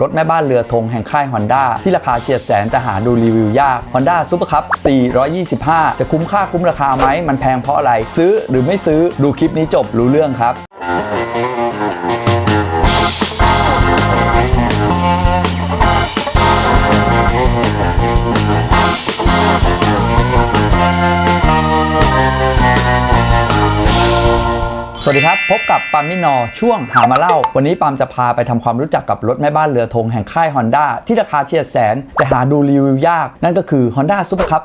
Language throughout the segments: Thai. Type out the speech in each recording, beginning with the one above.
รถแม่บ้านเรือธงแห่งค่าย Honda ที่ราคาเฉียดแสนแต่หาดูรีวิวยาก Honda Super Cup 425 จะคุ้มค่าคุ้มราคาไหม มันแพงเพราะอะไร ซื้อหรือไม่ซื้อดูคลิปนี้จบรู้เรื่องครับ วัสดีครับ พบกับปามมินอช่วงหามาเล่า วันนี้ปามจะพาไปทำความรู้จักกับรถแม่บ้านเรือธงแห่งค่าย Honda ที่ราคาเฉียดแสน แต่หาดูรีวิวยาก นั่นก็คือ Honda Super Cup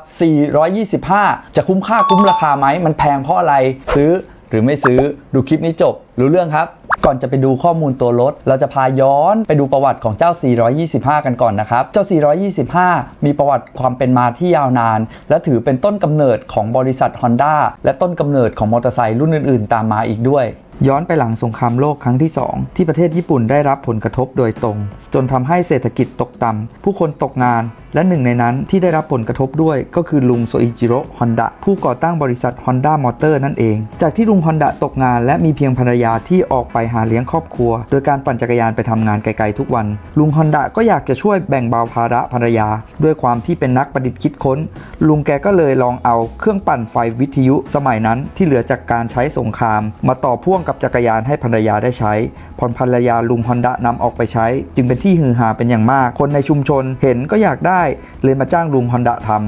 425 จะคุ้มค่าคุ้มราคาไหม มันแพงเพราะอะไร ซื้อหรือไม่ซื้อดูคลิปนี้จบ รู้เรื่องครับ ก่อนจะไปดูข้อมูลตัวรถ เราจะพาย้อนไปดูประวัติของเจ้า 425 กันก่อนนะครับ เจ้า 425 มีประวัติความเป็นมาที่ยาวนาน และถือเป็นต้นกำเนิดของบริษัท Honda และต้นกำเนิดของมอเตอร์ไซค์รุ่นอื่น ๆ ตามมาอีกด้วย ย้อนไปหลังสงครามโลกครั้งที่ 2 ที่ประเทศญี่ปุ่นได้รับผลกระทบโดยตรง จนทำให้เศรษฐกิจตกต่ำผู้คนตกงาน และหนึ่งในนั้นที่ได้รับผลกระทบด้วยก็คือลุงโซอิจิโร่ฮอนดะผู้ก่อตั้งบริษัท Honda Motor นั่นเอง จากที่ลุงฮอนดะตกงานและมีเพียงภรรยาที่ออกไปหาเลี้ยงครอบครัว โดยการปั่นจักรยานไปทำงานไกลๆทุกวัน ลุงฮอนดะก็อยากจะช่วยแบ่งเบาภาระภรรยา ด้วยความที่เป็นนักประดิษฐ์คิดค้น ลุงแกก็เลยลองเอาเครื่องปั่นไฟวิทยุสมัยนั้นที่เหลือจากการใช้สงคราม มาต่อพ่วงกับจักรยานให้ภรรยาได้ใช้พอภรรยาลุงฮอนดะนำออกไปใช้ จึงเป็นที่ฮือฮาเป็นอย่างมาก คนในชุมชนเห็นก็อยากได้ เลยมาจ้างลุงฮอนดะทำ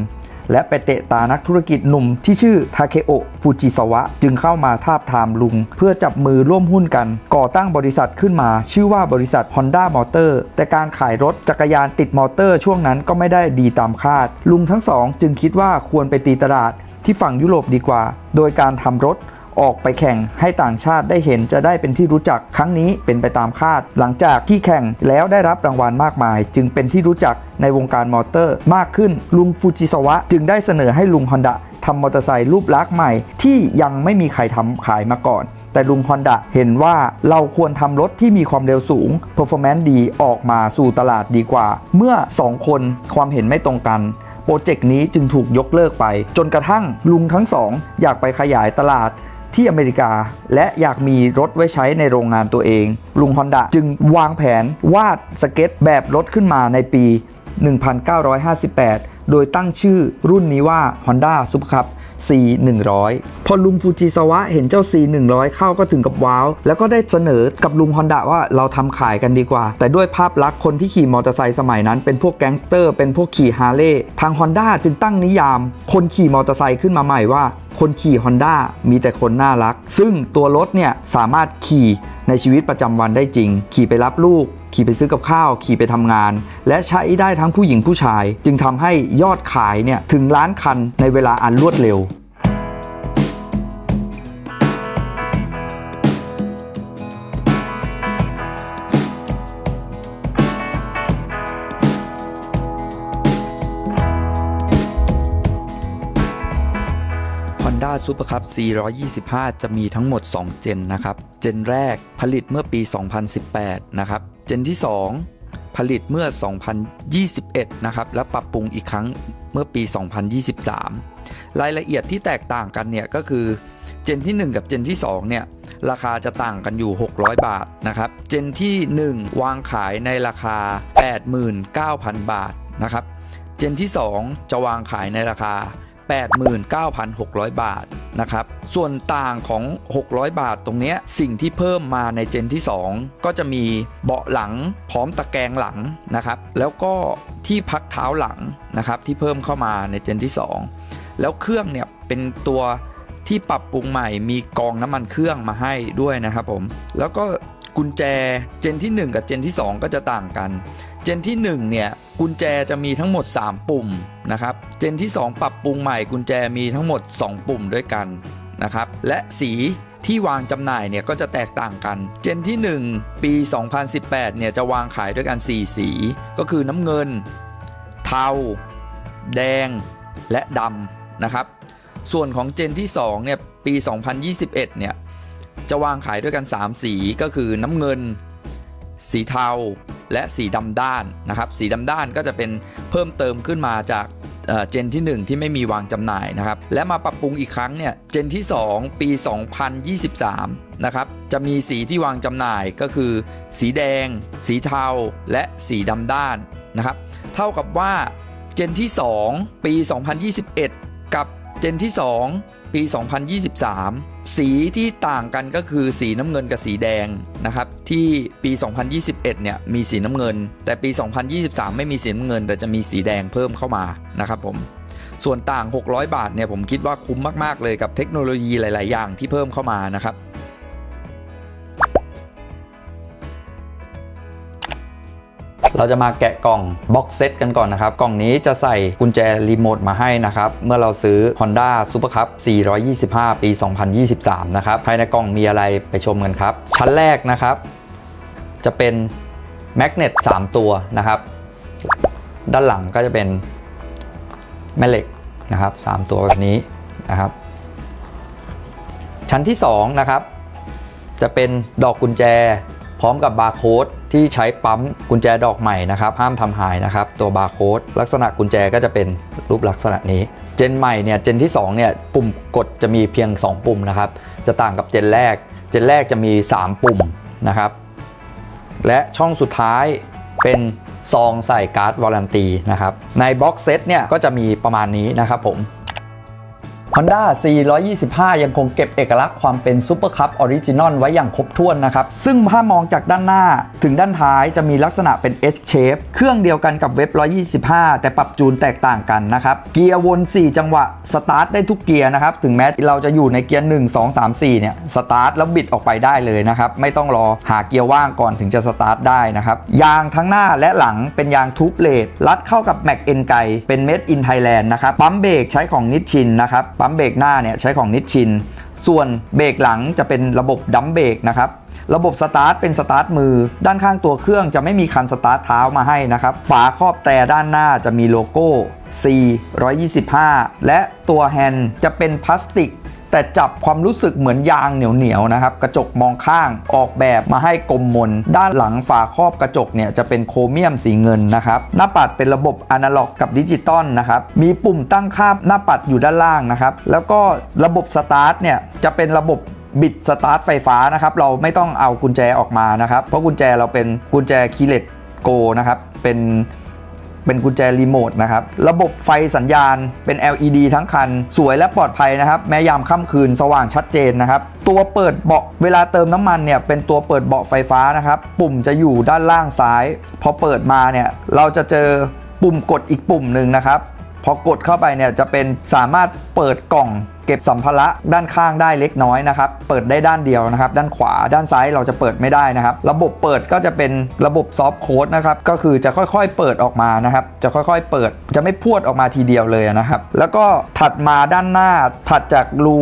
และไปเตะตานักธุรกิจหนุ่มที่ชื่อทาเคโอะฟูจิสวะ จึงเข้ามาทาบทามลุง เพื่อจับมือร่วมหุ้นกัน ก่อตั้งบริษัทขึ้นมา ชื่อว่าบริษัท Honda Motor แต่การขายรถจักรยานติดมอเตอร์ช่วงนั้นก็ไม่ได้ดีตามคาด ลุงทั้งสองจึงคิดว่าควรไปตีตลาดที่ฝั่งยุโรปดีกว่า โดยการทำรถ ออกไปแข่งให้ต่างชาติได้เห็นจะได้เป็นที่รู้จักครั้งนี้เป็นไปตามคาด หลังจากที่แข่งแล้วได้รับรางวัลมากมาย จึงเป็นที่รู้จักในวงการมอเตอร์มากขึ้นลุงฟูจิสวะ จึงได้เสนอให้ลุงฮอนดะทำมอเตอร์ไซค์รูปลักษณ์ใหม่ ที่ยังไม่มีใครทำขายมาก่อนแต่ลุงฮอนดะเห็นว่าเราควรทำรถที่มีความเร็วสูง performance ดีออกมาสู่ตลาดดีกว่า เมื่อ 2 คนความเห็นไม่ตรงกัน โปรเจกต์นี้จึงถูกยกเลิกไป จนกระทั่งลุงทั้งสองอยากไปขยายตลาด ที่อเมริกา และอยากมีรถไว้ใช้ในโรงงานตัวเอง ลุงฮอนดะจึงวางแผนวาดสเก็ตแบบรถขึ้นมาในปี 1958 โดยตั้งชื่อรุ่นนี้ว่า Honda Super Cup C100 พอลุงฟูจิสวะเห็นเจ้า C100 เข้าก็ถึงกับว้าว แล้วก็ได้เสนอกับลุงฮอนดะว่าเราทำขายกันดีกว่า แต่ด้วยภาพลักษณ์คนที่ขี่มอเตอร์ไซค์สมัยนั้น เป็นพวกแก๊งสเตอร์ เป็นพวกขี่ฮาร์เลย์ทาง Honda จึงตั้งนิยาม คนขี่มอเตอร์ไซค์ขึ้นมาใหม่ว่า คนขี่ Honda มีแต่คนน่ารัก ซึ่งตัวรถเนี่ยสามารถขี่ในชีวิตประจำวันได้จริง ขี่ไปรับลูก ขี่ไปซื้อกับข้าว ขี่ไปทำงาน และใช้ได้ทั้งผู้หญิงผู้ชาย จึงทำให้ยอดขายเนี่ยถึงล้านคันในเวลาอันรวดเร็ว Honda Super Cup 425 จะมีทั้งหมด 2 เจนนะครับ เจนแรกผลิตเมื่อปี 2018 นะครับ เจนที่ 2 ผลิตเมื่อ 2021 นะครับ และปรับปรุงอีกครั้งเมื่อปี 2023 รายละเอียดที่แตกต่างกันเนี่ยก็คือ เจนที่ 1 กับเจนที่ 2 เนี่ยราคาจะต่างกันอยู่ 600 บาทนะครับ เจนที่ 1 วางขายในราคา 89,000 บาทนะครับ เจนที่ 2 จะวางขายในราคา 89,600 บาทนะครับ ส่วนต่างของ 600 บาทตรงนี้สิ่งที่เพิ่มมาในเจนที่ 2 ก็จะมีเบาะหลังพร้อมตะแกรงหลังนะครับ แล้วก็ที่พักเท้าหลังนะครับที่เพิ่มเข้ามาในเจนที่ 2 แล้วเครื่องเนี่ยเป็นตัวที่ปรับปรุงใหม่มีกองน้ำมันเครื่องมาให้ด้วยนะครับผม แล้วก็กุญแจเจนที่ 1 กับเจนที่ 2 ก็จะต่างกัน เจนที่1เนี่ยกุญแจจะมีทั้งหมด 3 ปุ่มนะครับ เจนที่ 2 ปรับปรุงใหม่กุญแจมีทั้งหมด 2 ปุ่มด้วยกันนะครับ และสีที่วางจำหน่ายเนี่ยก็จะแตกต่างกัน เจนที่ 1 ปี 2018เนี่ยจะวางขายด้วยกัน 4 สี ก็คือน้ำเงิน เทา แดง และดำนะครับ ส่วนของเจนที่2เนี่ยปี 2021เนี่ยจะวางขายด้วยกัน 3 สีก็คือน้ำเงิน สีเทา และสีดำด้านนะครับ สีดำด้านก็จะเป็นเพิ่มเติมขึ้นมาจากเจนที่ 1 ที่ไม่มีวางจำหน่ายนะครับ และมาปรับปรุงอีกครั้งเนี่ยเจนที่ 2 ปี 2023 นะครับ จะมีสีที่วางจำหน่ายก็คือ สีแดง สีเทา และสีดำด้านนะครับ เท่ากับว่าเจนที่ 2 ปี 2021 กับเจนที่ 2 ปี 2023สีที่ต่างกันก็คือสีน้ำเงินกับสีแดงนะครับที่ปี 2021 เนี่ยมีสีน้ำเงิน แต่ปี 2023 ไม่มีสีน้ำเงิน แต่จะมีสีแดงเพิ่มเข้ามานะครับผมส่วนต่าง 600 บาทเนี่ยผมคิดว่าคุ้มมาก ๆ เลยกับเทคโนโลยีหลาย ๆ อย่างที่เพิ่มเข้ามานะครับ เราจะมาแกะกล่องบ็อกเซตกันก่อนนะครับ กล่องนี้จะใส่กุญแจรีโมทมาให้นะครับ เมื่อเราซื้อ Honda Super Cup 425 ปี 2023 นะครับ ภายในกล่องมีอะไรไปชมกันครับ ชั้นแรกนะครับ จะเป็นแมกเนต3ตัวนะครับ ด้านหลังก็จะเป็นแม่เหล็กนะครับ 3 ตัวแบบนี้นะครับ ชั้นที่2นะครับ จะเป็นดอกกุญแจ พร้อมกับบาร์โค้ดที่ใช้ปั๊มกุญแจดอกใหม่นะครับห้ามทำหายนะครับตัวบาร์โค้ดลักษณะกุญแจก็จะเป็นรูปลักษณะนี้เจนใหม่เนี่ยเจนที่2เนี่ยปุ่มกดจะมีเพียง 2 ปุ่มนะครับจะต่างกับเจนแรก เจนแรกจะมี 3 ปุ่มนะครับ และช่องสุดท้ายเป็นซองใส่การ์ดวารันตีนะครับในบ็อกเซตเนี่ยก็จะมีประมาณนี้นะครับผม Honda C125 ยังคงเก็บเอกลักษณ์ความเป็น Super Cup Original ไว้อย่างครบถ้วนนะครับ ซึ่งถ้ามองจากด้านหน้าถึงด้านท้ายจะมีลักษณะเป็น S shape เครื่องเดียวกันกับเว็บ 125 แต่ปรับจูนแตกต่างกันนะครับ เกียร์วน 4 จังหวะ สตาร์ทได้ทุกเกียร์นะครับ ถึงแม้เราจะอยู่ในเกียร์ 1 2 3 4 เนี่ย สตาร์ทแล้วบิดออกไปได้เลยนะครับ ไม่ต้องรอหาเกียร์ว่างก่อนถึงจะสตาร์ทได้นะครับ ยางทั้งหน้าและหลังเป็นยางทูบเลดรัดเข้ากับแม็กเอ็นไกเป็น Made in Thailand นะครับ ปั๊มเบรกใช้ของนิชชินนะครับ ปั๊มเบรกหน้าเนี่ยใช้ของนิชชิน ส่วนเบรกหลังจะเป็นระบบดัมเบรกนะครับระบบสตาร์ทเป็นสตาร์ทมือ ด้านข้างตัวเครื่องจะไม่มีคันสตาร์ทเท้ามาให้นะครับ ฝาครอบแต่ด้านหน้าจะมีโลโก้ C 125 และตัวแฮนด์จะเป็นพลาสติก แต่จับความรู้สึกเหมือนยางเหนียวๆนะครับ กระจกมองข้างออกแบบมาให้กลมมน ด้านหลังฝาครอบกระจกเนี่ยจะเป็นโครเมียมสีเงินนะครับหน้าปัดเป็นระบบอนาล็อกกับดิจิตอลนะครับมีปุ่มตั้งค่าหน้าปัดอยู่ด้านล่างนะครับแล้วก็ระบบสตาร์ทเนี่ยจะเป็นระบบบิดสตาร์ทไฟฟ้านะครับเราไม่ต้องเอากุญแจออกมานะครับ เพราะกุญแจเราเป็นกุญแจคีเลตโกนะครับเป็น เป็นกุญแจรีโมทนะครับ ระบบไฟสัญญาณเป็น LED ทั้งคัน สวยและปลอดภัยนะครับ แม้ยามค่ำคืนสว่างชัดเจนนะครับ ตัวเปิดเบาะเวลาเติมน้ำมันเนี่ย เป็นตัวเปิดเบาะไฟฟ้านะครับ ปุ่มจะอยู่ด้านล่างซ้าย พอเปิดมาเนี่ย เราจะเจอปุ่มกดอีกปุ่มหนึ่งนะครับ พอกดเข้าไปเนี่ยจะเป็นสามารถเปิดกล่อง เก็บสัมภาระด้านข้างได้เล็กน้อยนะครับ เปิดได้ด้านเดียวนะครับ ด้านขวาด้านซ้ายเราจะเปิดไม่ได้นะครับ ระบบเปิดก็จะเป็นระบบซอฟต์โค้ดนะครับ ก็คือจะค่อยๆเปิดออกมานะครับ จะค่อยๆเปิด จะไม่พรวดออกมาทีเดียวเลยนะครับ แล้วก็ถัดมาด้านหน้าถัดจากรู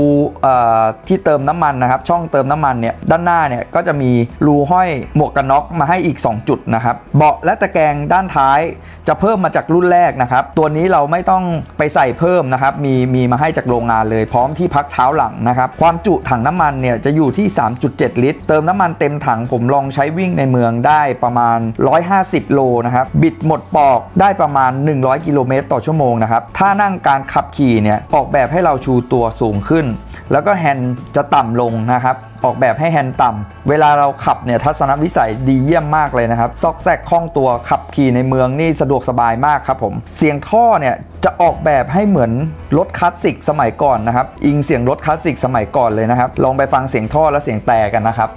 ที่เติมน้ำมันนะครับ ช่องเติมน้ำมันเนี่ยด้านหน้าเนี่ยก็จะมีรูห้อยหมวกกันน็อกมาให้อีก 2 จุดนะครับ เบาะและตะแกรงด้านท้ายจะเพิ่มมาจากรุ่นแรกนะครับ ตัวนี้เราไม่ต้องไปใส่เพิ่มนะครับ มีมีมาให้จากโรงงานเลยพร้อมที่พักเท้าหลังนะครับความจุถังน้ำมันเนี่ยจะอยู่ที่ 3.7 ลิตร เติมน้ำมันเต็มถังผมลองใช้วิ่งในเมืองได้ประมาณ 150 โลนะครับบิดหมดปอกได้ประมาณ 100 กิโลเมตรต่อชั่วโมงนะครับถ้านั่งการขับขี่เนี่ยออกแบบให้เราชูตัวสูงขึ้น แล้วก็แฮนด์จะต่ำลงนะครับออกแบบให้แฮนด์ต่ำเวลาเราขับเนี่ยทัศนวิสัยดีเยี่ยมมากเลยนะครับ ซอกแซกคล่องตัวขับขี่ในเมืองนี่สะดวกสบายมากครับผม เสียงท่อเนี่ยจะออกแบบให้เหมือนรถคลาสสิกสมัยก่อนนะครับ อิงเสียงรถคลาสสิกสมัยก่อนเลยนะครับ ลองไปฟังเสียงท่อและเสียงแต่กันนะครับ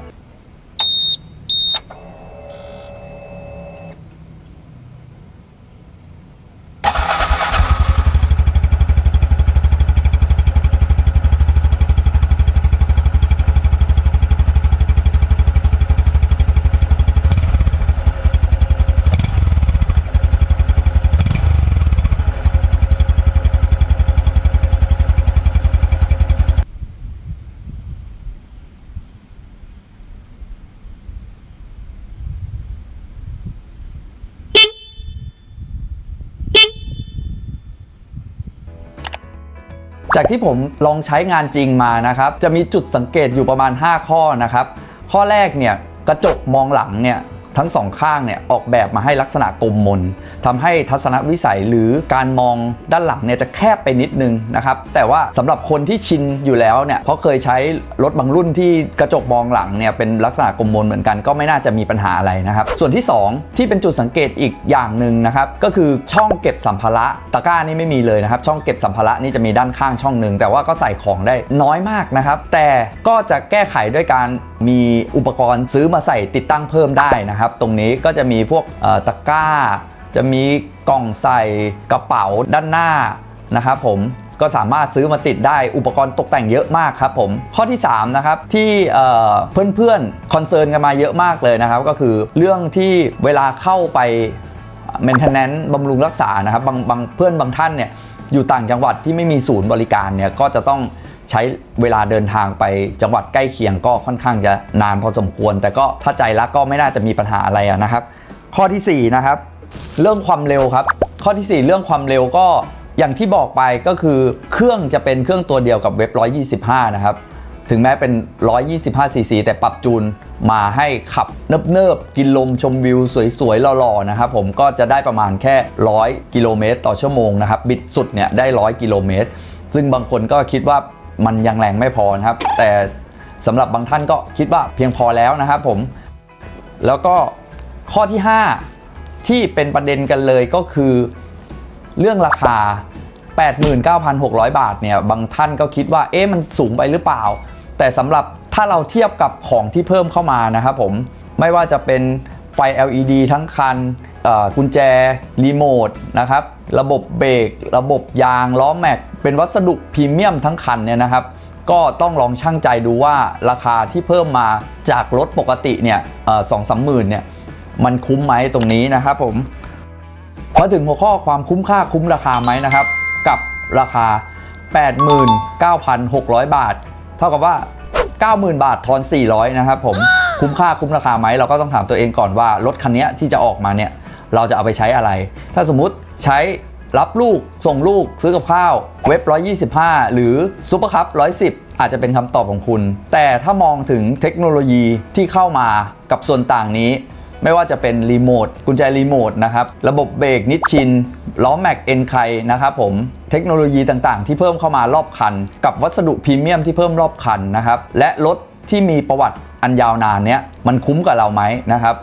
จากที่ผมลองใช้งานจริงมานะครับ จะมีจุดสังเกตอยู่ประมาณ 5 ข้อนะครับ ข้อแรกเนี่ยกระจกมองหลังเนี่ย ทั้งสองข้างเนี่ยออกแบบมาให้ลักษณะกลมมนทำให้ทัศนวิสัยหรือการมองด้านหลังเนี่ยจะแคบไปนิดนึงนะครับแต่ว่าสำหรับคนที่ชินอยู่แล้วเนี่ยเพราะเคยใช้รถบางรุ่นที่กระจกมองหลังเนี่ยเป็นลักษณะกลมมนเหมือนกันก็ไม่น่าจะมีปัญหาอะไรนะครับส่วนที่ 2 ที่เป็นจุดสังเกตอีกอย่างหนึ่งนะครับก็คือช่องเก็บสัมภาระตะกร้านี่ไม่มีเลยนะครับช่องเก็บสัมภาระนี่จะมีด้านข้างช่องหนึ่งแต่ว่าก็ใส่ของได้น้อยมากนะครับแต่ก็จะแก้ไขด้วยการ มีอุปกรณ์ซื้อมาใส่ติดตั้งเพิ่มได้นะครับ ตรงนี้ก็จะมีพวกตะกร้า จะมีกล่องใส่กระเป๋าด้านหน้านะครับผมก็สามารถซื้อมาติดได้อุปกรณ์ตกแต่งเยอะมากครับผม ข้อที่ 3 นะครับ ที่เอ่อเพื่อนๆคอนเซิร์นกันมาเยอะมากเลยนะครับ ก็คือเรื่องที่เวลาเข้าไป maintenance บำรุงรักษานะครับบางบางเพื่อนบางท่านเนี่ยอยู่ต่างจังหวัดที่ไม่มีศูนย์บริการเนี่ยก็จะต้อง ใช้เวลาเดินทางไปจังหวัดใกล้เคียงก็ค่อนข้างจะนานพอสมควร แต่ก็ถ้าใจรักก็ไม่น่าจะมีปัญหาอะไระนะครับ ข้อทีสี่4นะครับเรื่องความเร็วครับ ข้อทีสี่ 4 เรื่องความเร็วก็อย่างที่บอกไปก็คือเครื่องจะเป็นเครื่องตัวเดียวกับเว็บ 125 นะครับ ถึงแม้เป็น 125ซีซีแต่ปรับจูนมาให้ขับเนิบๆ กินลมชมวิวสวยๆหล่อๆนะครับผมก็จะได้ประมาณแค่ 100 กิโลเมตรต่อชั่วโมงนะครับ บิดสุดเนี่ยได้ 100 กิโลเมตร ซึ่งบางคนก็คิดว่า มันยังแรงไม่พอนะครับ แต่สำหรับบางท่านก็คิดว่าเพียงพอแล้วนะครับผม แล้วก็ข้อที่ 5 ที่เป็นประเด็นกันเลยก็คือเรื่องราคา 89,600 บาทเนี่ยบางท่านก็คิดว่าเอ๊ะมันสูงไปหรือเปล่า แต่สำหรับถ้าเราเทียบกับของที่เพิ่มเข้ามานะครับผมไม่ว่าจะเป็นไฟ LED ทั้งคันกุญแจรีโมทนะครับ ระบบเบรกระบบยางล้อแม็ก เป็นวัสดุพรีเมียมทั้งคันเนี่ยนะครับ ก็ต้องลองชั่งใจดูว่าราคาที่เพิ่มมาจากรถปกติเนี่ยสองสามหมื่นเนี่ยมันคุ้มไหมตรงนี้นะครับผมมาถึงหัวข้อความคุ้มค่าคุ้มราคาไหมนะครับ กับราคา 89,600 บาท เท่ากับว่า 90,000 บาททอน 400 นะครับผมคุ้มค่าคุ้มราคาไหมเราก็ต้องถามตัวเองก่อนว่ารถคันนี้ที่จะออกมาเนี่ยเราจะเอาไปใช้อะไร ถ้าสมมติ ใช้รับลูกส่งลูกซื้อกับข้าวเว็บ 125 หรือซูเปอร์คัพ110 อาจจะเป็นคำตอบของคุณ แต่ถ้ามองถึงเทคโนโลยีที่เข้ามากับส่วนต่างนี้ ไม่ว่าจะเป็นรีโมทกุญแจรีโมทนะครับ ระบบเบรกนิชชินล้อแม็กเอ็นไคนะครับผมเทคโนโลยีต่างๆ ที่เพิ่มเข้ามารอบคัน กับวัสดุพรีเมียมที่เพิ่มรอบคันนะครับและรถที่มีประวัติอันยาวนานเนี้ยมันคุ้มกับเราไหมนะครับ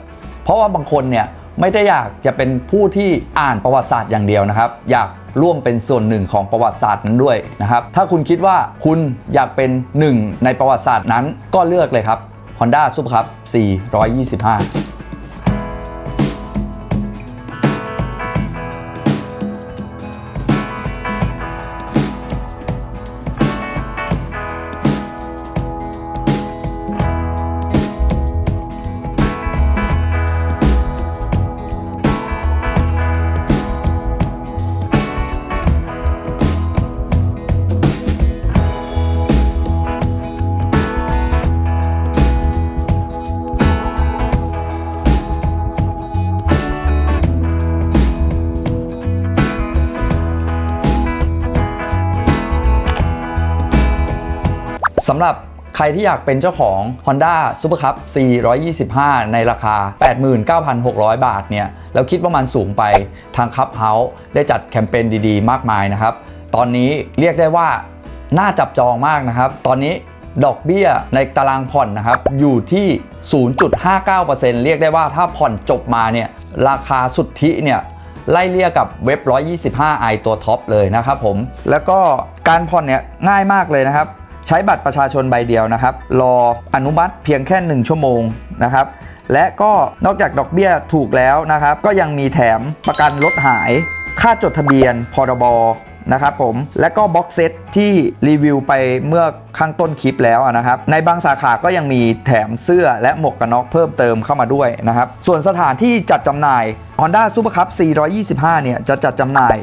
เพราะว่าบางคนเนี่ย ไม่ได้อยากจะเป็นผู้ที่อ่านประวัติศาสตร์อย่างเดียวนะครับ อยากร่วมเป็นส่วนหนึ่งของประวัติศาสตร์นั้นด้วยนะครับ ถ้าคุณคิดว่าคุณอยากเป็นหนึ่งในประวัติศาสตร์นั้นก็เลือกเลยครับ Honda Super Cup 425ำหรับใครที่อยากเป็นเจ้าของ Honda Super Cup C125 ในราคา 89,600 บาทเนี่ยแล้วคิดว่ามันสูงไปทาง Cup House ได้จัดแคมเปญดีๆ มากมายนะครับ ตอนนี้เรียกได้ว่าน่าจับจองมากนะครับ ตอนนี้ดอกเบี้ยในตารางผ่อนนะครับ อยู่ที่ 0.59%เรียกได้ว่าถ้าผ่อนจบมาเนี่ยราคาสุทธิเนี่ยไล่เลี่ยกับเว็บ 125i ตัวท็อปเลยนะครับผม แล้วก็การผ่อนเนี่ยง่ายมากเลยนะครับ ใช้บัตรประชาชนใบเดียวนะครับ รออนุมัติเพียงแค่ 1 ชั่วโมงนะครับและก็นอกจากดอกเบี้ยถูกแล้วนะครับ ก็ยังมีแถมประกันรถหาย ค่าจดทะเบียนพรบนะครับผม และก็บ็อกเซตที่รีวิวไปเมื่อข้างต้นคลิปแล้วนะครับ ในบางสาขาก็ยังมีแถมเสื้อและหมวกกันน็อกเพิ่มเติมเข้ามาด้วยนะครับ ส่วนสถานที่จัดจำหน่าย Honda Super Cup 425 เนี่ย จะจัดจำหน่าย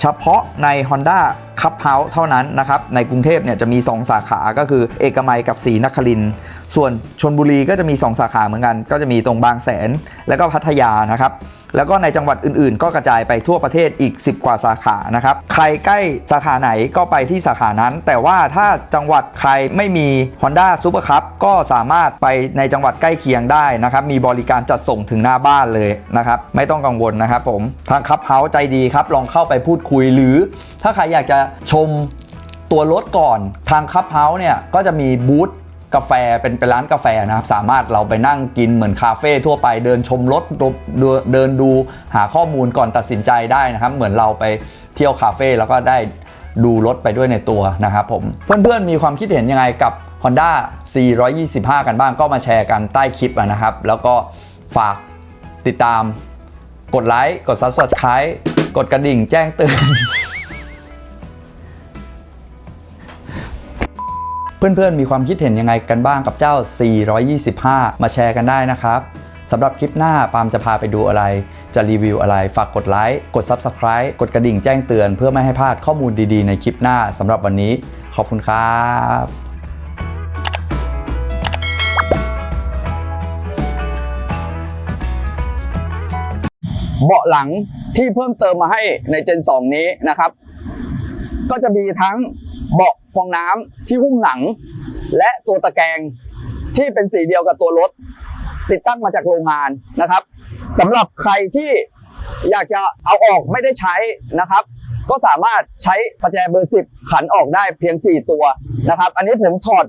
เฉพาะใน Honda คับเฮาส์เท่านั้นนะครับในกรุงเทพเนี่ยจะมี 2 สาขาก็คือเอกมัยกับศรีนครินส่วนชนบุรีก็จะมี 2 สาขาเหมือนกัน ก็จะมีตรงบางแสน แล้วก็พัทยานะครับแล้วก็ในจังหวัดอื่นๆ ก็กระจายไปทั่วประเทศอีก 10 กว่าสาขานะครับ ใครใกล้สาขาไหนก็ไปที่สาขานั้น แต่ว่าถ้าจังหวัดใครไม่มี Honda Super Cup ก็สามารถไปในจังหวัดใกล้เคียงได้นะครับ มีบริการจัดส่งถึงหน้าบ้านเลยนะครับ ไม่ต้องกังวลนะครับผม ทางคับเฮาใจดีครับ ลองเข้าไปพูดคุยหรือ ถ้าใครอยากจะชมตัวรถก่อนทางคับเฮาส์เนี่ยก็จะมีบูธกาแฟเป็นเป็นร้านกาแฟนะครับ สามารถเราไปนั่งกินเหมือนคาเฟ่ทั่วไปเดินชมรถเดินดูหาข้อมูลก่อนตัดสินใจได้นะครับ เหมือนเราไปเที่ยวคาเฟ่แล้วก็ได้ดูรถไปด้วยในตัวนะครับผม เพื่อนๆมีความคิดเห็นยังไงกับ Honda C125 กันบ้างก็มาแชร์กันใต้คลิปนะครับ แล้วก็ฝากติดตามกดไลค์กด Subscribe กดกระดิ่งแจ้งเตือน เพื่อนๆ มีความคิดเห็นยังไงกันบ้างกับเจ้า 425 มาแชร์กันได้นะครับสำหรับคลิปหน้าปามจะพาไปดูอะไร จะรีวิวอะไร ฝากกดไลค์ กด Subscribe กดกระดิ่งแจ้งเตือนเพื่อไม่ให้พลาดข้อมูลดีๆ ในคลิปหน้าสำหรับวันนี้ ขอบคุณครับเบาะหลังที่เพิ่มเติมมาให้ในเจน 2 นี้นะครับ ก็จะมีทั้ง เบาะฟองน้ำที่หุ้มหนัง และตัวตะแกรงที่เป็นสีเดียวกับตัวรถ ติดตั้งมาจากโรงงานนะครับสำหรับใครที่อยากจะเอาออกไม่ได้ใช้นะครับ ก็สามารถใช้ประแจเบอร์ 10 ขันออกได้เพียง 4 ตัวนะครับ อันนี้ผมถอด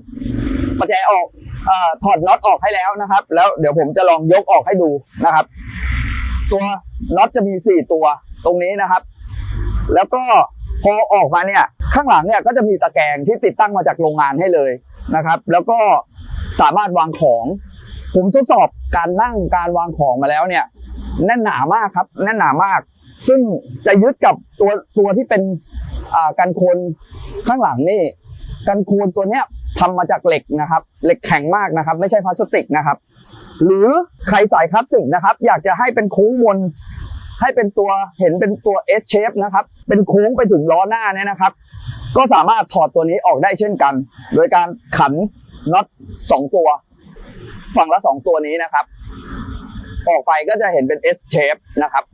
ประแจออกอถอดน็อตออกให้แล้วนะครับ แล้วเดี๋ยวผมจะลองยกออกให้ดูนะครับ ตัวน็อตจะมี 4 ตัวตรงนี้นะครับ แล้วก็ พอออกมาเนี่ยข้างหลังเนี่ยก็จะมีตะแกรงที่ติดตั้งมาจากโรงงานให้เลยนะครับ แล้วก็สามารถวางของ ผมทดสอบการนั่งการวางของมาแล้วเนี่ยแน่นหนามากครับแน่นหนามาก ซึ่งจะยึดกับตัวตัวที่เป็นอ่ากันโคนข้างหลังนี่กันโคนตัวเนี้ยทำมาจากเหล็กนะครับ เหล็กแข็งมากนะครับ ไม่ใช่พลาสติกนะครับ หรือใครสายคลาสสิกนะครับ อยากจะให้เป็นโค้งมน ให้เป็นตัวเห็นเป็นตัว S shape นะครับ เป็นโค้งไปถึงล้อหน้าเนี่ยนะครับ ก็สามารถถอดตัวนี้ออกได้เช่นกัน โดยการขันน็อตสองตัว ฝั่งละสองตัวนี้นะครับ ออกไปก็จะเห็นเป็น S shape นะครับ